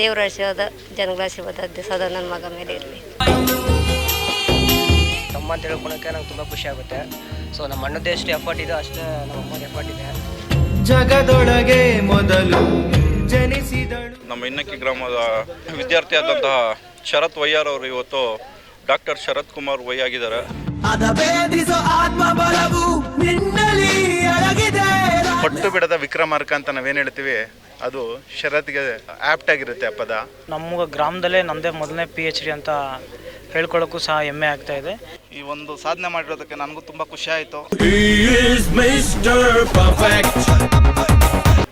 ದೇವರ ಆಶೀರ್ವಾದ ಜನಗಳ ಆಶೀರ್ವಾದ ಸದಾ ನನ್ನ ಮಗ ಮೇಲೆ ಇರಲಿ. ತಮ್ಮ ಅಂತ ಹೇಳ್ಕೊಳಕ್ಕೆ ನಂಗೆ ತುಂಬ ಖುಷಿ ಆಗುತ್ತೆ. ಸೊ ನಮ್ಮ ಅಣ್ಣದೇ ಎಷ್ಟು ಎಫರ್ಟ್ ಇದೆ ಅಷ್ಟೇ ನಮ್ಮ ಅಮ್ಮನ ಎಫರ್ಟ್ ಇದೆ. ಜಗದೊಳಗೆ ಮೊದಲು ಜನಿಸಿದಳು. ನಮ್ಮ ಇನ್ನಕ್ಕಿ ಗ್ರಾಮದ ವಿದ್ಯಾರ್ಥಿ ಆದಂತಹ ಶರತ್ ವಯ್ಯಾರ್ ಅವರು ಇವತ್ತು ಡಾಕ್ಟರ್ ಶರತ್ ಕುಮಾರ್ ವೈ ಆಗಿದ್ದಾರೆ. ಪಟ್ಟು ಬಿಡದ ವಿಕ್ರಮಾರ್ಕ ಅಂತ ನಾವೇನು ಹೇಳ್ತೀವಿ? ಅದು ಶರತ್ಗೆ ಆಪ್ಟ್ ಆಗಿರುತ್ತೆ ಆ ಪದ. ನಮ್ಮ ಗ್ರಾಮದಲ್ಲೇ ನಮ್ಮದೇ ಮೊದಲನೇ ಪಿ ಎಚ್ ಡಿ ಅಂತ ಹೇಳ್ಕೊಳ್ಳೋಕ್ಕೂ ಸಹ ಹೆಮ್ಮೆ ಆಗ್ತಾ ಇದೆ. ಈ ಒಂದು ಸಾಧನೆ ಮಾಡಿರೋದಕ್ಕೆ ನನಗೂ ತುಂಬ ಖುಷಿ ಆಯಿತು.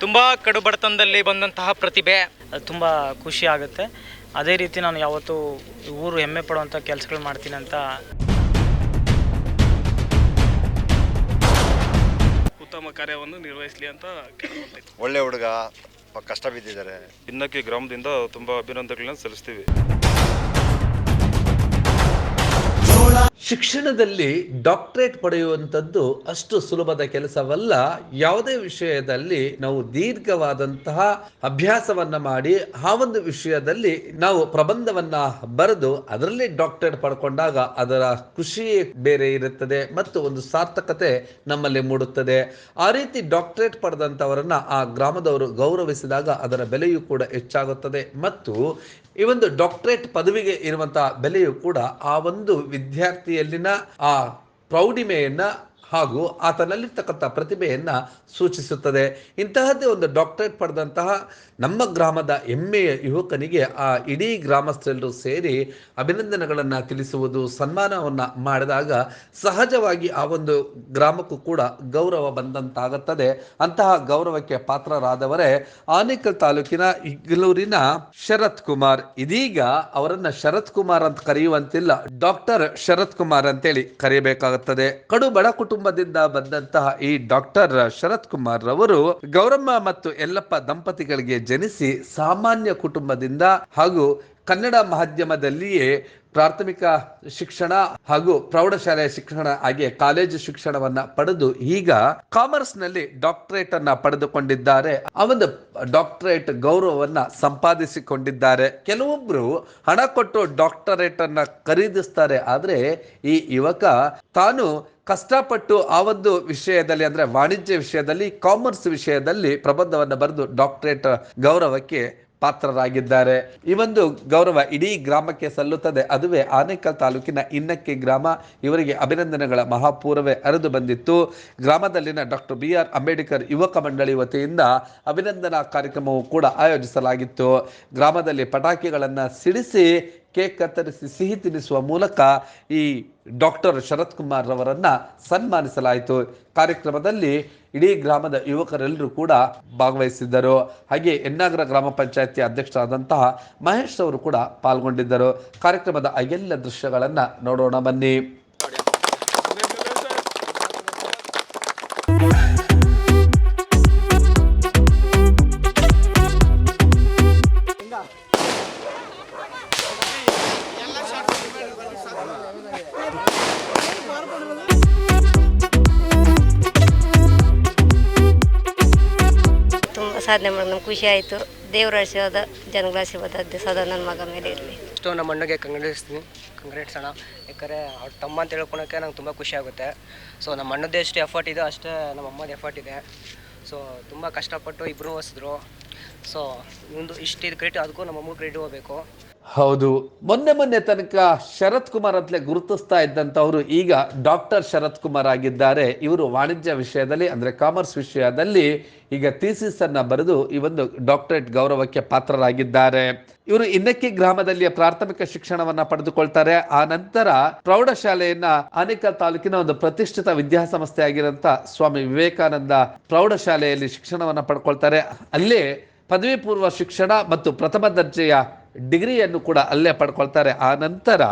ತುಂಬ ಕಡು ಬಡತನದಲ್ಲಿ ಬಂದಂತಹ ಪ್ರತಿಭೆ. ಅದು ತುಂಬ ಖುಷಿ ಆಗುತ್ತೆ. ಅದೇ ರೀತಿ ನಾನು ಯಾವತ್ತೂ ಊರು ಹೆಮ್ಮೆ ಪಡುವಂಥ ಕೆಲಸಗಳು ಮಾಡ್ತೀನಿ ಅಂತ ಉತ್ತಮ ಕಾರ್ಯವನ್ನು ನಿರ್ವಹಿಸಲಿ ಅಂತ ಕೇಳ್ಕೊಳ್ತೀನಿ ಒಳ್ಳೆ ಹುಡುಗ. ಕಷ್ಟ ಬಿದ್ದಿದ್ದಾರೆ ಇನ್ನಕ್ಕೆ ಗ್ರಾಮದಿಂದ ತುಂಬ ಅಭಿನಂದನೆಗಳನ್ನ ಸಲ್ಲಿಸ್ತೀವಿ. ಶಿಕ್ಷಣದಲ್ಲಿ ಡಾಕ್ಟ್ರೇಟ್ ಪಡೆಯುವಂಥದ್ದು ಅಷ್ಟು ಸುಲಭದ ಕೆಲಸವಲ್ಲ. ಯಾವುದೇ ವಿಷಯದಲ್ಲಿ ನಾವು ದೀರ್ಘವಾದಂತಹ ಅಭ್ಯಾಸವನ್ನ ಮಾಡಿ, ಆ ಒಂದು ವಿಷಯದಲ್ಲಿ ನಾವು ಪ್ರಬಂಧವನ್ನ ಬರೆದು ಅದರಲ್ಲಿ ಡಾಕ್ಟ್ರೇಟ್ ಪಡ್ಕೊಂಡಾಗ ಅದರ ಖುಷಿಯೇ ಬೇರೆ ಇರುತ್ತದೆ ಮತ್ತು ಒಂದು ಸಾರ್ಥಕತೆ ನಮ್ಮಲ್ಲಿ ಮೂಡುತ್ತದೆ. ಆ ರೀತಿ ಡಾಕ್ಟ್ರೇಟ್ ಪಡೆದಂಥವರನ್ನ ಆ ಗ್ರಾಮದವರು ಗೌರವಿಸಿದಾಗ ಅದರ ಬೆಲೆಯೂ ಕೂಡ ಹೆಚ್ಚಾಗುತ್ತದೆ. ಮತ್ತು ಈ ಒಂದು ಡಾಕ್ಟರೇಟ್ ಪದವಿಗೆ ಇರುವಂತಹ ಬೆಲೆಯು ಕೂಡ ಆ ಒಂದು ವಿದ್ಯಾರ್ಥಿಯಲ್ಲಿನ ಆ ಪ್ರೌಢಿಮೆಯನ್ನ ಹಾಗೂ ಆತನಲ್ಲಿರ್ತಕ್ಕಂಥ ಪ್ರತಿಭೆಯನ್ನು ಸೂಚಿಸುತ್ತದೆ. ಇಂತಹದ್ದೇ ಒಂದು ಡಾಕ್ಟರೇಟ್ ಪಡೆದಂತಹ ನಮ್ಮ ಗ್ರಾಮದ ಹೆಮ್ಮೆಯ ಯುವಕನಿಗೆ ಆ ಇಡೀ ಗ್ರಾಮಸ್ಥರೆಲ್ಲರೂ ಸೇರಿ ಅಭಿನಂದನೆಗಳನ್ನು ತಿಳಿಸುವುದು, ಸನ್ಮಾನವನ್ನು ಮಾಡಿದಾಗ ಸಹಜವಾಗಿ ಆ ಒಂದು ಗ್ರಾಮಕ್ಕೂ ಕೂಡ ಗೌರವ ಬಂದಂತಾಗುತ್ತದೆ. ಅಂತಹ ಗೌರವಕ್ಕೆ ಪಾತ್ರರಾದವರೇ ಆನೇಕಲ್ ತಾಲೂಕಿನ ಇಗ್ಲೂರಿನ ಶರತ್ ಕುಮಾರ್ ಇದೀಗ ಅವರನ್ನ ಶರತ್ ಕುಮಾರ್ ಅಂತ ಕರೆಯುವಂತಿಲ್ಲ, ಡಾಕ್ಟರ್ ಶರತ್ ಕುಮಾರ್ ಅಂತೇಳಿ ಕರೆಯಬೇಕಾಗುತ್ತದೆ. ಕಡು ಬಡ ಕುಟುಂಬದಿಂದ ಬಂದಂತಹ ಈ ಡಾಕ್ಟರ್ ಶರತ್ ಕುಮಾರ್ ರವರು ಗೌರಮ್ಮ ಮತ್ತು ಎಲ್ಲಪ್ಪ ದಂಪತಿಗಳಿಗೆ ಜನಿಸಿ ಸಾಮಾನ್ಯ ಕುಟುಂಬದಿಂದ ಹಾಗೂ ಕನ್ನಡ ಮಾಧ್ಯಮದಲ್ಲಿಯೇ ಪ್ರಾಥಮಿಕ ಶಿಕ್ಷಣ ಹಾಗೂ ಪ್ರೌಢಶಾಲೆಯ ಶಿಕ್ಷಣ ಹಾಗೆ ಕಾಲೇಜು ಶಿಕ್ಷಣವನ್ನ ಪಡೆದು ಈಗ ಕಾಮರ್ಸ್ನಲ್ಲಿ ಡಾಕ್ಟರೇಟ್ ಅನ್ನ ಪಡೆದುಕೊಂಡಿದ್ದಾರೆ. ಆ ಡಾಕ್ಟರೇಟ್ ಗೌರವವನ್ನ ಸಂಪಾದಿಸಿಕೊಂಡಿದ್ದಾರೆ. ಕೆಲವೊಬ್ರು ಹಣ ಕೊಟ್ಟು ಡಾಕ್ಟರೇಟ್ ಅನ್ನ ಖರೀದಿಸ್ತಾರೆ. ಆದ್ರೆ ಈ ಯುವಕ ತಾನು ಕಷ್ಟಪಟ್ಟು ಆ ಒಂದು ವಿಷಯದಲ್ಲಿ ಅಂದ್ರೆ ವಾಣಿಜ್ಯ ವಿಷಯದಲ್ಲಿ, ಕಾಮರ್ಸ್ ವಿಷಯದಲ್ಲಿ ಪ್ರಬಂಧವನ್ನು ಬರೆದು ಡಾಕ್ಟರೇಟ್ ಗೌರವಕ್ಕೆ ಪಾತ್ರರಾಗಿದ್ದಾರೆ. ಈ ಒಂದು ಗೌರವ ಇಡೀ ಗ್ರಾಮಕ್ಕೆ ಸಲ್ಲುತ್ತದೆ. ಅದುವೇ ಆನೇಕಲ್ ತಾಲೂಕಿನ ಇನ್ನಕ್ಕೆ ಗ್ರಾಮ. ಇವರಿಗೆ ಅಭಿನಂದನೆಗಳ ಮಹಾಪೂರವೇ ಅರಿದು ಬಂದಿತ್ತು. ಗ್ರಾಮದಲ್ಲಿನ ಡಾಕ್ಟರ್ ಬಿ ಆರ್ ಅಂಬೇಡ್ಕರ್ ಯುವಕ ಮಂಡಳಿ ವತಿಯಿಂದ ಅಭಿನಂದನಾ ಕಾರ್ಯಕ್ರಮವು ಕೂಡ ಆಯೋಜಿಸಲಾಗಿತ್ತು. ಗ್ರಾಮದಲ್ಲಿ ಪಟಾಕಿಗಳನ್ನು ಸಿಡಿಸಿ ಕೇಕ್ ಕತ್ತರಿಸಿ ಸಿಹಿ ತಿನ್ನಿಸುವ ಮೂಲಕ ಈ ಡಾಕ್ಟರ್ ಶರತ್ ಕುಮಾರ್ ರವರನ್ನ ಸನ್ಮಾನಿಸಲಾಯಿತು. ಕಾರ್ಯಕ್ರಮದಲ್ಲಿ ಇಡೀ ಗ್ರಾಮದ ಯುವಕರೆಲ್ಲರೂ ಕೂಡ ಭಾಗವಹಿಸಿದ್ದರು. ಹಾಗೆ ಎನ್ನಾಗರ ಗ್ರಾಮ ಪಂಚಾಯತಿ ಅಧ್ಯಕ್ಷರಾದಂತಹ ಮಹೇಶ್ ಅವರು ಕೂಡ ಪಾಲ್ಗೊಂಡಿದ್ದರು. ಕಾರ್ಯಕ್ರಮದ ಎಲ್ಲ ದೃಶ್ಯಗಳನ್ನ ನೋಡೋಣ ಬನ್ನಿ. ಸಾಧನೆ ಮಾಡಿ ನಮ್ಗೆ ಖುಷಿ ಆಯಿತು. ದೇವರ ಆಶೀರ್ವಾದ, ಜನಗಳ ಆಶೀರ್ವಾದ ಸದಾ ನನ್ನ ಮಗ ಮೇಲೆ ಇರಲಿ. ಇಷ್ಟು ನಮ್ಮ ಅಣ್ಣಗೆ ಕಂಗ್ರೆಸ್ತೀನಿ ಕಂಗ್ರೆಟ್ಸ್ ಅಣ್ಣ. ಯಾಕಂದರೆ ಅವ್ರ ತಮ್ಮ ಅಂತ ಹೇಳ್ಕೊಳಕ್ಕೆ ನಂಗೆ ತುಂಬ ಖುಷಿ ಆಗುತ್ತೆ. ಸೊ ನಮ್ಮ ಅಣ್ಣದೇ ಎಷ್ಟು ಎಫರ್ಟ್ ಇದೆ, ಅಷ್ಟೇ ನಮ್ಮ ಅಮ್ಮದ ಎಫರ್ಟ್ ಇದೆ. ಸೊ ತುಂಬ ಕಷ್ಟಪಟ್ಟು ಇಬ್ಬರು ಓದಿಸಿದ್ರು ಸೊ ಒಂದು ಇಷ್ಟು ಇದು ಕ್ರೆಡಿಟ್ ಅದಕ್ಕೂ ನಮ್ಮ ಅಮ್ಮಗೆ ಕ್ರೆಡಿಟ್ ಹೋಗಬೇಕು. ಹೌದು. ಮೊನ್ನೆ ಮೊನ್ನೆ ತನಕ ಶರತ್ ಕುಮಾರ್ ಅಂತಲೇ ಗುರುತಿಸ್ತಾ ಇದ್ದಂಥವರು ಈಗ ಡಾಕ್ಟರ್ ಶರತ್ ಕುಮಾರ್ ಆಗಿದ್ದಾರೆ. ಇವರು ವಾಣಿಜ್ಯ ವಿಷಯದಲ್ಲಿ, ಅಂದರೆ ಕಾಮರ್ಸ್ ವಿಷಯದಲ್ಲಿ ಈಗ ಥೀಸಿಸ್ ಅನ್ನ ಬರೆದು ಈ ಒಂದು ಡಾಕ್ಟರೇಟ್ ಗೌರವಕ್ಕೆ ಪಾತ್ರರಾಗಿದ್ದಾರೆ. ಇವರು ಇನ್ನಕ್ಕಿ ಗ್ರಾಮದಲ್ಲಿ ಪ್ರಾಥಮಿಕ ಶಿಕ್ಷಣವನ್ನ ಪಡೆದುಕೊಳ್ತಾರೆ. ಆ ನಂತರ ಪ್ರೌಢಶಾಲೆಯನ್ನ ಆನೇಕಲ್ ತಾಲೂಕಿನ ಒಂದು ಪ್ರತಿಷ್ಠಿತ ವಿದ್ಯಾಸಂಸ್ಥೆ ಆಗಿರಂತ ಸ್ವಾಮಿ ವಿವೇಕಾನಂದ ಪ್ರೌಢಶಾಲೆಯಲ್ಲಿ ಶಿಕ್ಷಣವನ್ನ ಪಡ್ಕೊಳ್ತಾರೆ. ಅಲ್ಲಿ ಪದವಿ ಪೂರ್ವ ಶಿಕ್ಷಣ ಮತ್ತು ಪ್ರಥಮ ದರ್ಜೆಯ ಡಿಗ್ರಿಯನ್ನು ಕೂಡ ಅಲ್ಲೇ ಪಡ್ಕೊಳ್ತಾರೆ. ಆ ನಂತರ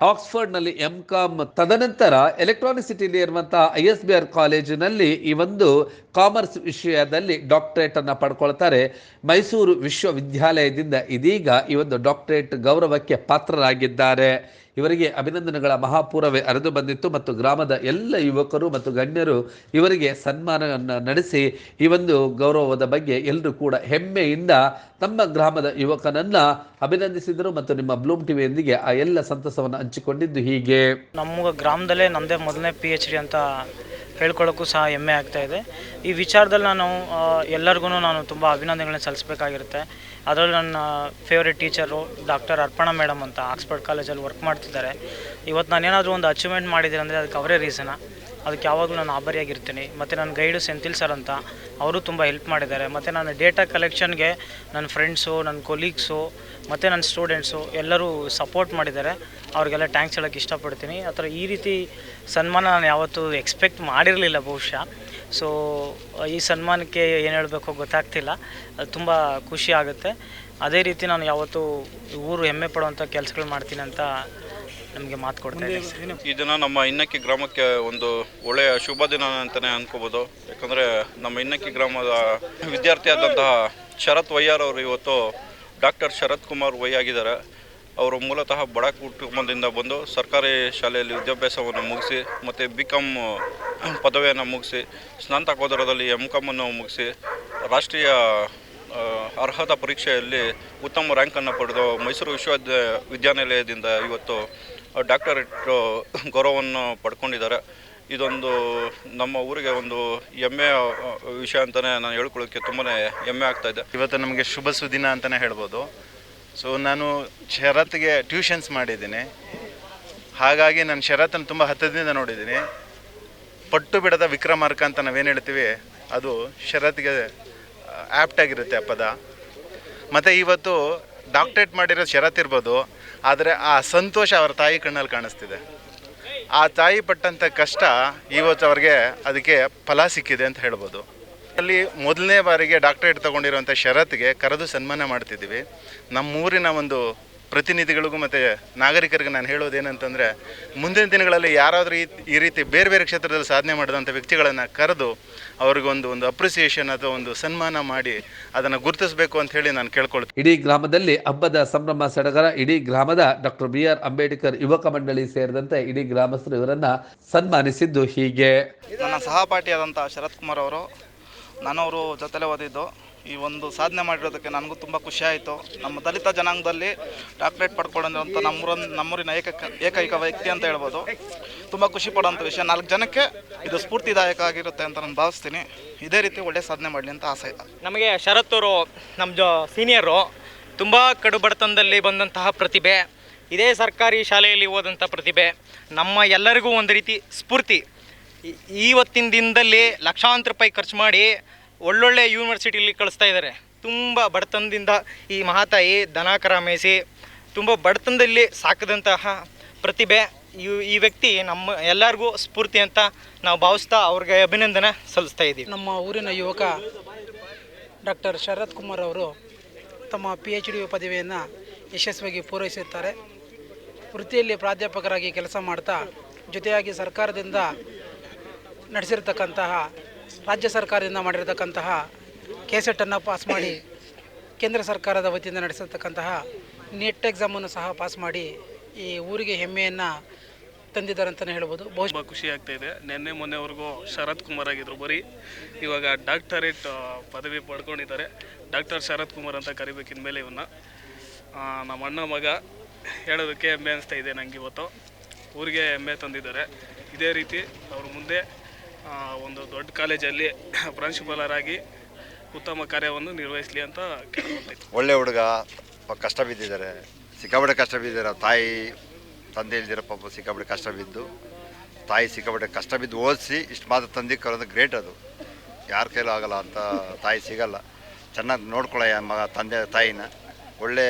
ಆಕ್ಸ್ಫರ್ಡ್ನಲ್ಲಿ ಎಂ ಕಾಮ್ ತದನಂತರ ಎಲೆಕ್ಟ್ರಾನಿಕ್ ಸಿಟಿಯಲ್ಲಿ ಇರುವಂತಹ ಐ ಎಸ್ ಬಿ ಆರ್ ಕಾಲೇಜಿನಲ್ಲಿ ಈ ಒಂದು ಕಾಮರ್ಸ್ ವಿಷಯದಲ್ಲಿ ಡಾಕ್ಟರೇಟ್ ಅನ್ನು ಪಡ್ಕೊಳ್ತಾರೆ. ಮೈಸೂರು ವಿಶ್ವವಿದ್ಯಾಲಯದಿಂದ ಇದೀಗ ಈ ಒಂದು ಡಾಕ್ಟರೇಟ್ ಗೌರವಕ್ಕೆ ಪಾತ್ರರಾಗಿದ್ದಾರೆ. ಇವರಿಗೆ ಅಭಿನಂದನೆಗಳ ಮಹಾಪೂರವೇ ಅರೆದು ಬಂದಿತ್ತು ಮತ್ತು ಗ್ರಾಮದ ಎಲ್ಲ ಯುವಕರು ಮತ್ತು ಗಣ್ಯರು ಇವರಿಗೆ ಸನ್ಮಾನವನ್ನು ನಡೆಸಿ ಈ ಒಂದು ಗೌರವದ ಬಗ್ಗೆ ಎಲ್ಲರೂ ಕೂಡ ಹೆಮ್ಮೆಯಿಂದ ತಮ್ಮ ಗ್ರಾಮದ ಯುವಕನನ್ನ ಅಭಿನಂದಿಸಿದರು ಮತ್ತು ನಿಮ್ಮ ಬ್ಲೂಮ್ ಟಿವಿಯೊಂದಿಗೆ ಆ ಎಲ್ಲ ಸಂತಸವನ್ನು ಹಂಚಿಕೊಂಡಿದ್ದು ಹೀಗೆ? ನಮ್ಮ ಗ್ರಾಮದಲ್ಲೇ ನಮ್ಮದೇ ಮೊದಲನೇ ಪಿ ಎಚ್ ಡಿ ಅಂತ ಹೇಳ್ಕೊಳ್ಳೋಕ್ಕೂ ಸಹ ಹೆಮ್ಮೆ ಆಗ್ತಾ ಇದೆ. ಈ ವಿಚಾರದಲ್ಲಿ ನಾನು ಎಲ್ಲರಿಗೂ ನಾನು ತುಂಬ ಅಭಿನಂದನೆಗಳನ್ನ ಸಲ್ಲಿಸಬೇಕಾಗಿರುತ್ತೆ. ಅದರಲ್ಲಿ ನನ್ನ favourite teacher doctor Arpana madam ಅಂತ ಆಕ್ಸ್ಫರ್ಡ್ ಕಾಲೇಜಲ್ಲಿ ವರ್ಕ್ ಮಾಡ್ತಿದ್ದಾರೆ. ಇವತ್ತು ನಾನೇನಾದರೂ ಒಂದು ಅಚೀವ್ಮೆಂಟ್ ಮಾಡಿದ್ದೀನಿ ಅಂದರೆ ಅದಕ್ಕೆ ಅವರೇ ರೀಸನ ಅದಕ್ಕೆ ಯಾವಾಗಲೂ ನಾನು ಆಭಾರಿಯಾಗಿರ್ತೀನಿ. ಮತ್ತು ನನ್ನ ಗೈಡು ಸೆಂಥಿಲ್ ಸರ್ ಅಂತ ಅವರು ತುಂಬ ಹೆಲ್ಪ್ ಮಾಡಿದ್ದಾರೆ. ಮತ್ತು ನನ್ನ ಡೇಟಾ ಕಲೆಕ್ಷನ್ಗೆ ನನ್ನ ಫ್ರೆಂಡ್ಸು, ನನ್ನ ಕೊಲೀಗ್ಸು, ಮತ್ತು ನನ್ನ ಸ್ಟೂಡೆಂಟ್ಸು ಎಲ್ಲರೂ ಸಪೋರ್ಟ್ ಮಾಡಿದ್ದಾರೆ. ಅವ್ರಿಗೆಲ್ಲ ಟ್ಯಾಂಕ್ಸ್ ಹೇಳೋಕ್ಕೆ ಇಷ್ಟಪಡ್ತೀನಿ. ಆ ಥರ ಈ ರೀತಿ ಸನ್ಮಾನ ನಾನು ಯಾವತ್ತೂ ಎಕ್ಸ್ಪೆಕ್ಟ್ ಮಾಡಿರಲಿಲ್ಲ ಬಹುಶಃ. ಸೊ, ಈ ಸನ್ಮಾನಕ್ಕೆ ಏನು ಹೇಳಬೇಕು ಗೊತ್ತಾಗ್ತಿಲ್ಲ. ಅದು ತುಂಬ ಖುಷಿ ಆಗುತ್ತೆ. ಅದೇ ರೀತಿ ನಾನು ಯಾವತ್ತೂ ಊರು ಹೆಮ್ಮೆ ಪಡುವಂಥ ಕೆಲಸಗಳು ಮಾಡ್ತೀನಿ ಅಂತ ನಮಗೆ ಮಾತು ಕೊಡ್ತಾ ಈ ದಿನ ನಮ್ಮ ಇನ್ನಕ್ಕಿ ಗ್ರಾಮಕ್ಕೆ ಒಂದು ಒಳ್ಳೆಯ ಶುಭ ದಿನ ಅಂತಲೇ ಅನ್ಕೋಬೋದು. ಯಾಕಂದರೆ ನಮ್ಮ ಇನ್ನಕ್ಕಿ ಗ್ರಾಮದ ವಿದ್ಯಾರ್ಥಿ ಆದಂತಹ ಶರತ್ ವಯ್ಯಾರ್ ಅವರು ಇವತ್ತು ಡಾಕ್ಟರ್ ಶರತ್ ಕುಮಾರ್ ವೈ ಆಗಿದ್ದಾರೆ. ಅವರು ಮೂಲತಃ ಬಡ ಕುಟುಂಬದಿಂದ ಬಂದು ಸರ್ಕಾರಿ ಶಾಲೆಯಲ್ಲಿ ವಿದ್ಯಾಭ್ಯಾಸವನ್ನು ಮುಗಿಸಿ ಮತ್ತು ಬಿ ಕಾಮ್ ಪದವಿಯನ್ನು ಮುಗಿಸಿ ಸ್ನಾತಕೋತ್ತರದಲ್ಲಿ ಎಂ ಕಾಮನ್ನು ಮುಗಿಸಿ ರಾಷ್ಟ್ರೀಯ ಅರ್ಹತಾ ಪರೀಕ್ಷೆಯಲ್ಲಿ ಉತ್ತಮ ರ್ಯಾಂಕನ್ನು ಪಡೆದು ಮೈಸೂರು ವಿಶ್ವವಿದ್ಯಾಲಯದಿಂದ ವಿದ್ಯಾನಿಲಯದಿಂದ ಇವತ್ತು ಡಾಕ್ಟರೇಟ್ ಗೌರವವನ್ನು ಪಡ್ಕೊಂಡಿದ್ದಾರೆ. ಇದೊಂದು ನಮ್ಮ ಊರಿಗೆ ಒಂದು ಹೆಮ್ಮೆಯ ವಿಷಯ ಅಂತಲೇ ನಾನು ಹೇಳ್ಕೊಳ್ಳೋಕ್ಕೆ ತುಂಬಾ ಹೆಮ್ಮೆ ಆಗ್ತಾ ಇದೆ. ಇವತ್ತು ನಮಗೆ ಶುಭ ಸುದಿನ ಅಂತಲೇ ಹೇಳ್ಬೋದು. ಸೊ ನಾನು ಶರತ್ಗೆ ಟ್ಯೂಷನ್ಸ್ ಮಾಡಿದ್ದೀನಿ. ಹಾಗಾಗಿ ನಾನು ಶರತ್ನ ತುಂಬ ಹತ್ತಿರದಿಂದ ನೋಡಿದ್ದೀನಿ. ಪಟ್ಟು ಬಿಡದ ವಿಕ್ರಮಾರ್ಕ ಅಂತ ನಾವೇನು ಹೇಳ್ತೀವಿ, ಅದು ಶರತ್ಗೆ ಆ್ಯಪ್ಟಾಗಿರುತ್ತೆ ಆ ಪದ. ಮತ್ತು ಇವತ್ತು ಡಾಕ್ಟ್ರೇಟ್ ಮಾಡಿರೋ ಶರತ್ ಇರ್ಬೋದು. ಆದರೆ ಆ ಸಂತೋಷ ಅವರ ತಾಯಿ ಕಣ್ಣಲ್ಲಿ ಕಾಣಿಸ್ತಿದೆ. ಆ ತಾಯಿ ಪಟ್ಟಂಥ ಕಷ್ಟ ಇವತ್ತು ಅವ್ರಿಗೆ ಅದಕ್ಕೆ ಫಲ ಸಿಕ್ಕಿದೆ ಅಂತ ಹೇಳ್ಬೋದು. ಅಲ್ಲಿ ಮೊದಲನೇ ಬಾರಿಗೆ ಡಾಕ್ಟ್ರೇಟ್ ತಗೊಂಡಿರುವಂಥ ಶರತ್ಗೆ ಕರೆದು ಸನ್ಮಾನ ಮಾಡ್ತಿದ್ದೀವಿ. ನಮ್ಮೂರಿನ ಒಂದು ಪ್ರತಿನಿಧಿಗಳಿಗೂ ಮತ್ತು ನಾಗರಿಕರಿಗೆ ನಾನು ಹೇಳೋದೇನಂತಂದರೆ ಮುಂದಿನ ದಿನಗಳಲ್ಲಿ ಯಾರಾದರೂ ಈ ಈ ರೀತಿ ಬೇರೆ ಬೇರೆ ಕ್ಷೇತ್ರದಲ್ಲಿ ಸಾಧನೆ ಮಾಡಿದಂಥ ವ್ಯಕ್ತಿಗಳನ್ನು ಕರೆದು ಅವ್ರಿಗೊಂದು ಒಂದು ಅಪ್ರಿಸಿಯೇಷನ್ ಅಥವಾ ಒಂದು ಸನ್ಮಾನ ಮಾಡಿ ಅದನ್ನು ಗುರುತಿಸಬೇಕು ಅಂತ ಹೇಳಿ ನಾನು ಕೇಳ್ಕೊಳ್ತೀನಿ. ಇಡೀ ಗ್ರಾಮದಲ್ಲಿ ಹಬ್ಬದ ಸಂಭ್ರಮ ಸಡಗರ ಇಡೀ ಗ್ರಾಮದ ಡಾಕ್ಟರ್ ಬಿ ಆರ್ ಅಂಬೇಡ್ಕರ್ ಯುವಕ ಮಂಡಳಿ ಸೇರಿದಂತೆ ಇಡೀ ಗ್ರಾಮಸ್ಥರು ಇವರನ್ನು ಸನ್ಮಾನಿಸಿದ್ದು ಹೀಗೆ. ನನ್ನ ಸಹಪಾಠಿಯಾದಂಥ ಶರತ್ ಕುಮಾರ್ ಅವರು ನಾನು ಅವರು ಜೊತೆಲೇ ಓದಿದ್ದು. ಈ ಒಂದು ಸಾಧನೆ ಮಾಡಿರೋದಕ್ಕೆ ನನಗೂ ತುಂಬ ಖುಷಿ ಆಯಿತು. ನಮ್ಮ ದಲಿತ ಜನಾಂಗದಲ್ಲಿ ಡಾಕ್ಟ್ರೇಟ್ ಪಡ್ಕೊಂಡಿರೋಂಥ ನಮ್ಮೂರ ನಮ್ಮೂರಿನ ಏಕೈಕ ಏಕೈಕ ವ್ಯಕ್ತಿ ಅಂತ ಹೇಳ್ಬೋದು. ತುಂಬ ಖುಷಿ ಪಡೋಂಥ ವಿಷಯ. ನಾಲ್ಕು ಜನಕ್ಕೆ ಇದು ಸ್ಫೂರ್ತಿದಾಯಕ ಆಗಿರುತ್ತೆ ಅಂತ ನಾನು ಭಾವಿಸ್ತೀನಿ. ಇದೇ ರೀತಿ ಒಳ್ಳೆ ಸಾಧನೆ ಮಾಡಲಿ ಅಂತ ಆಸೆ. ಇದೆ ನಮಗೆ ಶರತ್ ಅವರು, ನಮ್ಮ ಸೀನಿಯರು ತುಂಬ ಕಡು ಬಡತನದಲ್ಲಿ ಬಂದಂತಹ ಪ್ರತಿಭೆ. ಇದೇ ಸರ್ಕಾರಿ ಶಾಲೆಯಲ್ಲಿ ಹೋದಂಥ ಪ್ರತಿಭೆ. ನಮ್ಮ ಎಲ್ಲರಿಗೂ ಒಂದು ರೀತಿ ಸ್ಫೂರ್ತಿ. ಇವತ್ತಿನ ದಿನದಲ್ಲಿ ಲಕ್ಷಾಂತರ ರೂಪಾಯಿ ಖರ್ಚು ಮಾಡಿ ಒಳ್ಳೊಳ್ಳೆ ಯೂನಿವರ್ಸಿಟಿಲಿ ಕಳಿಸ್ತಾ ಇದ್ದಾರೆ ತುಂಬ ಬಡತನದಿಂದ ಈ ಮಹಾತಾಯಿ ದನ ಮೇಸಿ ತುಂಬ ಬಡತನದಲ್ಲಿ ಸಾಕಿದಂತಹ ಪ್ರತಿಭೆ ಈ ಈ ವ್ಯಕ್ತಿ ನಮ್ಮ ಎಲ್ಲರಿಗೂ ಸ್ಫೂರ್ತಿ ಅಂತ ನಾವು ಭಾವಿಸ್ತಾ ಅವ್ರಿಗೆ ಅಭಿನಂದನೆ ಸಲ್ಲಿಸ್ತಾ ಇದ್ದೀವಿ. ನಮ್ಮ ಊರಿನ ಯುವಕ ಡಾಕ್ಟರ್ ಶರತ್ ಕುಮಾರ್ ಅವರು ತಮ್ಮ ಪಿ ಎಚ್ ಡಿ ಪದವಿಯನ್ನು ಯಶಸ್ವಿಯಾಗಿ ಪೂರೈಸಿರ್ತಾರೆ. ವೃತ್ತಿಯಲ್ಲಿ ಪ್ರಾಧ್ಯಾಪಕರಾಗಿ ಕೆಲಸ ಮಾಡ್ತಾ ಜೊತೆಯಾಗಿ ಸರ್ಕಾರದಿಂದ ನಡೆಸಿರ್ತಕ್ಕಂತಹ ರಾಜ್ಯ ಸರ್ಕಾರದಿಂದ ಮಾಡಿರತಕ್ಕಂತಹ ಕೆಸೆಟನ್ನು ಪಾಸ್ ಮಾಡಿ ಕೇಂದ್ರ ಸರ್ಕಾರದ ವತಿಯಿಂದ ನಡೆಸಿರ್ತಕ್ಕಂತಹ ನೆಟ್ ಎಕ್ಸಾಮನ್ನು ಸಹ ಪಾಸ್ ಮಾಡಿ ಈ ಊರಿಗೆ ಹೆಮ್ಮೆಯನ್ನು ತಂದಿದ್ದಾರೆ ಅಂತಲೇ ಹೇಳ್ಬೋದು. ಬಹು ತುಂಬ ಖುಷಿ ಆಗ್ತಾ ಇದೆ. ನಿನ್ನೆ ಮೊನ್ನೆವರೆಗೂ ಶರತ್ ಕುಮಾರ್ ಆಗಿದ್ರು. ಬರೀ ಇವಾಗ ಡಾಕ್ಟರೇಟ್ ಪದವಿ ಪಡ್ಕೊಂಡಿದ್ದಾರೆ. ಡಾಕ್ಟರ್ ಶರತ್ ಕುಮಾರ್ ಅಂತ ಕರಿಬೇಕಿನ ಮೇಲೆ ಇವನ್ನ ನಮ್ಮ ಅಣ್ಣ ಮಗ ಹೇಳೋದಕ್ಕೆ ಹೆಮ್ಮೆ ಅನಿಸ್ತಾ ಇದೆ ನಂಗೆ ಇವತ್ತು. ಊರಿಗೆ ಹೆಮ್ಮೆ ತಂದಿದ್ದಾರೆ. ಇದೇ ರೀತಿ ಅವ್ರ ಮುಂದೆ ಒಂದು ದೊಡ್ಡ ಕಾಲೇಜಲ್ಲಿ ಪ್ರಾಂಶುಪಾಲರಾಗಿ ಉತ್ತಮ ಕಾರ್ಯವನ್ನು ನಿರ್ವಹಿಸಲಿ ಅಂತ ಒಳ್ಳೆ ಹುಡುಗ ಪಾಪ ಕಷ್ಟ ಬಿದ್ದಿದ್ದಾರೆ. ಸಿಕ್ಕಾಪಟ್ಟೆ ಕಷ್ಟ ಬಿದ್ದಿದ್ದಾರೆ. ತಾಯಿ ತಂದೆ ಇಲ್ದಿರ ಪಾಪ ಸಿಕ್ಕಾಪಟ್ಟೆ ಕಷ್ಟ ಬಿದ್ದು ತಾಯಿ ಸಿಕ್ಕಾಪಟ್ಟೆ ಕಷ್ಟ ಬಿದ್ದು ಓದಿಸಿ ಇಷ್ಟು ಮಾತ್ರ ತಂದೆ ಕರೋದು ಗ್ರೇಟ್ ಅದು. ಯಾರ ಕೈಲೂ ಆಗಲ್ಲ ಅಂತ ತಾಯಿ ಸಿಗಲ್ಲ. ಚೆನ್ನಾಗಿ ನೋಡ್ಕೊಳ್ಳೋ ಮಗ ತಂದೆ ತಾಯಿನ. ಒಳ್ಳೆ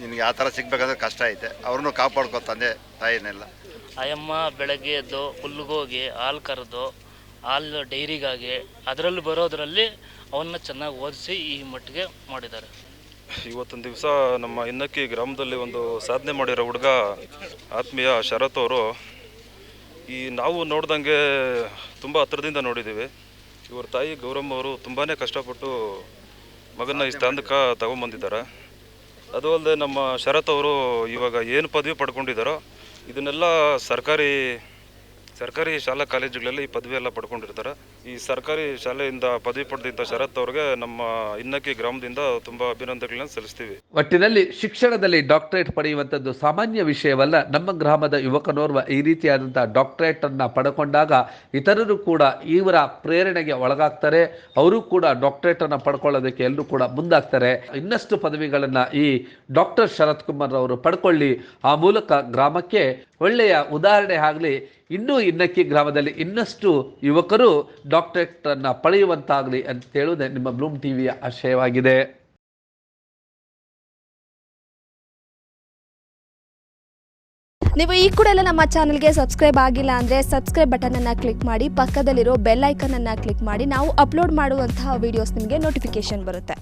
ನಿನಗೆ ಆ ಥರ ಸಿಗ್ಬೇಕಂದ್ರೆ ಕಷ್ಟ ಐತೆ. ಅವ್ರನ್ನೂ ಕಾಪಾಡ್ಕೋ ತಂದೆ ತಾಯಿನೆಲ್ಲ. ಅಯ್ಯಮ್ಮ ಬೆಳಗ್ಗೆ ಎದ್ದು ಹುಲ್ಲುಗೋಗಿ ಹಾಲು ಕರೆದು ಹಾಲು ಡೈರಿಗಾಗಿ ಅದರಲ್ಲಿ ಬರೋದರಲ್ಲಿ ಅವನ್ನ ಚೆನ್ನಾಗಿ ಓದಿಸಿ ಈ ಮಟ್ಟಿಗೆ ಮಾಡಿದ್ದಾರೆ. ಇವತ್ತೊಂದು ದಿವಸ ನಮ್ಮ ಇನ್ನಕ್ಕಿ ಗ್ರಾಮದಲ್ಲಿ ಒಂದು ಸಾಧನೆ ಮಾಡಿರೋ ಹುಡುಗ ಆತ್ಮೀಯ ಶರತ್ ಅವರು, ಈ ನಾವು ನೋಡ್ದಂಗೆ ತುಂಬ ಹತ್ರದಿಂದ ನೋಡಿದ್ದೀವಿ. ಇವ್ರ ತಾಯಿ ಗೌರಮ್ಮ ಅವರು ತುಂಬಾ ಕಷ್ಟಪಟ್ಟು ಮಗನ ಈ ಸ್ಥಾನಕ್ಕೆ ತಗೊಂಬಂದಿದ್ದಾರೆ. ಅದು ಅಲ್ಲದೆ ನಮ್ಮ ಶರತ್ ಅವರು ಇವಾಗ ಏನು ಪದವಿ ಪಡ್ಕೊಂಡಿದ್ದಾರೋ, ಇದನ್ನೆಲ್ಲ ಸರ್ಕಾರಿ ಸರ್ಕಾರಿ ಶಾಲಾ ಕಾಲೇಜುಗಳಲ್ಲಿ ಈ ಪದವಿ ಎಲ್ಲ ಪಡ್ಕೊಂಡಿರ್ತಾರೆ. ಈ ಸರ್ಕಾರಿ ಶಾಲೆಯಿಂದ ಪದವಿ ಪಡೆದಿದ್ದ ಶರತ್ ಅವ್ರಿಗೆ ನಮ್ಮ ಇನ್ನಕ್ಕಿ ಗ್ರಾಮದಿಂದ ತುಂಬಾ ಅಭಿನಂದನೆಗಳನ್ನ ಸಲ್ಲಿಸ್ತೀವಿ. ಒಟ್ಟಿನಲ್ಲಿ ಶಿಕ್ಷಣದಲ್ಲಿ ಡಾಕ್ಟರೇಟ್ ಪಡೆಯುವಂಥದ್ದು ಸಾಮಾನ್ಯ ವಿಷಯವಲ್ಲ. ನಮ್ಮ ಗ್ರಾಮದ ಯುವಕನೋರ್ವ ಈ ರೀತಿಯಾದಂತಹ ಡಾಕ್ಟರೇಟ್ ಅನ್ನ ಪಡ್ಕೊಂಡಾಗ ಇತರರು ಕೂಡ ಇವರ ಪ್ರೇರಣೆಗೆ ಒಳಗಾಗ್ತಾರೆ. ಅವರು ಕೂಡ ಡಾಕ್ಟರೇಟ್ ಅನ್ನ ಪಡ್ಕೊಳ್ಳೋದಕ್ಕೆ ಎಲ್ಲರೂ ಕೂಡ ಮುಂದಾಗ್ತಾರೆ. ಇನ್ನಷ್ಟು ಪದವಿಗಳನ್ನ ಈ ಡಾಕ್ಟರ್ ಶರತ್ ಕುಮಾರ್ ಅವರು ಪಡ್ಕೊಳ್ಳಿ. ಆ ಮೂಲಕ ಗ್ರಾಮಕ್ಕೆ ಒಳ್ಳೆಯ ಉದಾಹರಣೆ ಆಗಲಿ, ಇನ್ನೂ ಇನ್ನಕ್ಕಿ ಗ್ರಾಮದಲ್ಲಿ ಇನ್ನಷ್ಟು ಯುವಕರು ಡಾಕ್ಟರೇಟನ್ನು ಪಡೆಯುವಂತಾಗಲಿ ಅಂತ ಹೇಳುವುದೇ ನಿಮ್ಮ ಬ್ಲೂಮ್ ಟಿವಿಯ ಆಶಯವಾಗಿದೆ. ನೀವು ಈ ಕೂಡ ಎಲ್ಲ ನಮ್ಮ ಚಾನಲ್ಗೆ ಸಬ್ಸ್ಕ್ರೈಬ್ ಆಗಿಲ್ಲ ಅಂದರೆ ಸಬ್ಸ್ಕ್ರೈಬ್ ಬಟನನ್ನು ಕ್ಲಿಕ್ ಮಾಡಿ, ಪಕ್ಕದಲ್ಲಿರೋ ಬೆಲ್ ಐಕನನ್ನು ಕ್ಲಿಕ್ ಮಾಡಿ, ನಾವು ಅಪ್ಲೋಡ್ ಮಾಡುವಂತಹ ವೀಡಿಯೋಸ್ ನಿಮಗೆ ನೋಟಿಫಿಕೇಶನ್ ಬರುತ್ತೆ.